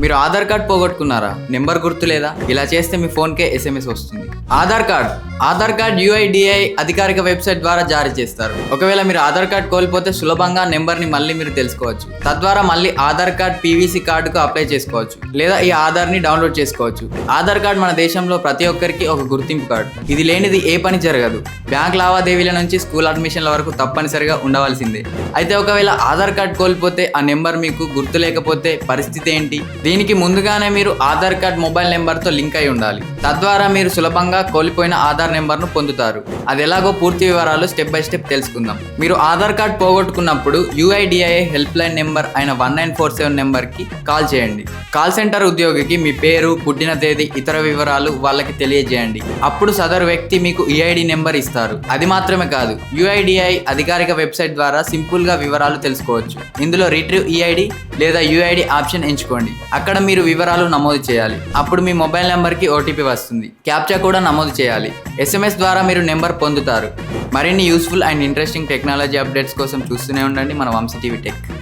మీరు Aadhaar card పోగొట్టుకున్నారా? Number గుర్తు లేదా? ఇలా చేస్తే మీ ఫోన్కే ఎస్ఎంఎస్ వస్తుంది. Aadhaar card. Aadhaar card UIDAI అధికారిక వెబ్సైట్ ద్వారా జారీ చేస్తారు. ఒకవేళ మీరు ఆధార్ కార్డ్ కోల్పోతే సులభంగా నెంబర్ని మళ్ళీ మీరు తెలుసుకోవచ్చు. తద్వారా మళ్ళీ ఆధార్ కార్డ్ పీవీసీ కార్డుకు అప్లై చేసుకోవచ్చు. లేదా ఈ ఆధార్ని డౌన్లోడ్ చేసుకోవచ్చు. ఆధార్ కార్డ్ మన దేశంలో ప్రతి ఒక్కరికి ఒక గుర్తింపు కార్డు. ఇది లేనిది ఏ పని జరగదు. బ్యాంక్ లావాదేవీల నుంచి స్కూల్ అడ్మిషన్ల వరకు తప్పనిసరిగా ఉండవలసిందే. అయితే ఒకవేళ ఆధార్ కార్డ్ కోల్పోతే ఆ నెంబర్ మీకు గుర్తు లేకపోతే పరిస్థితి ఏంటి? దీనికి ముందుగానే మీరు ఆధార్ కార్డ్ మొబైల్ నెంబర్తో లింక్ అయి ఉండాలి. తద్వారా మీరు సులభంగా కోల్పోయిన ఆధార్ నెంబర్ను పొందుతారు. అది ఎలాగో పూర్తి వివరాలు స్టెప్ బై స్టెప్ తెలుసుకుందాం. మీరు ఆధార్ కార్డ్ పోగొట్టుకున్నప్పుడు యుఐడిఐ హెల్ప్ లైన్ నెంబర్ అయిన వన్ నైన్ ఫోర్ సెవెన్ నెంబర్కి కాల్ చేయండి. కాల్ సెంటర్ ఉద్యోగికి మీ పేరు పుట్టిన తేదీ ఇతర వివరాలు వాళ్ళకి తెలియజేయండి. అప్పుడు సదరు వ్యక్తి మీకు ఈఐడి నెంబర్ ఇస్తారు. అది మాత్రమే కాదు యుఐడిఐ అధికారిక వెబ్సైట్ ద్వారా సింపుల్గా వివరాలు తెలుసుకోవచ్చు. ఇందులో రిట్రీవ్ ఈఐడి లేదా యుఐడి ఆప్షన్ ఎంచుకోండి. అక్కడ మీరు వివరాలు నమోదు చేయాలి. అప్పుడు మీ మొబైల్ నెంబర్కి ఓటీపీ వస్తుంది. క్యాప్చా కూడా నమోదు చేయాలి. ఎస్ఎంఎస్ ద్వారా మీరు నెంబర్ పొందుతారు. మరిన్ని useful and interesting technology updates కోసం చూస్తూనే ఉండండి మన వంశీ టీవీ టెక్.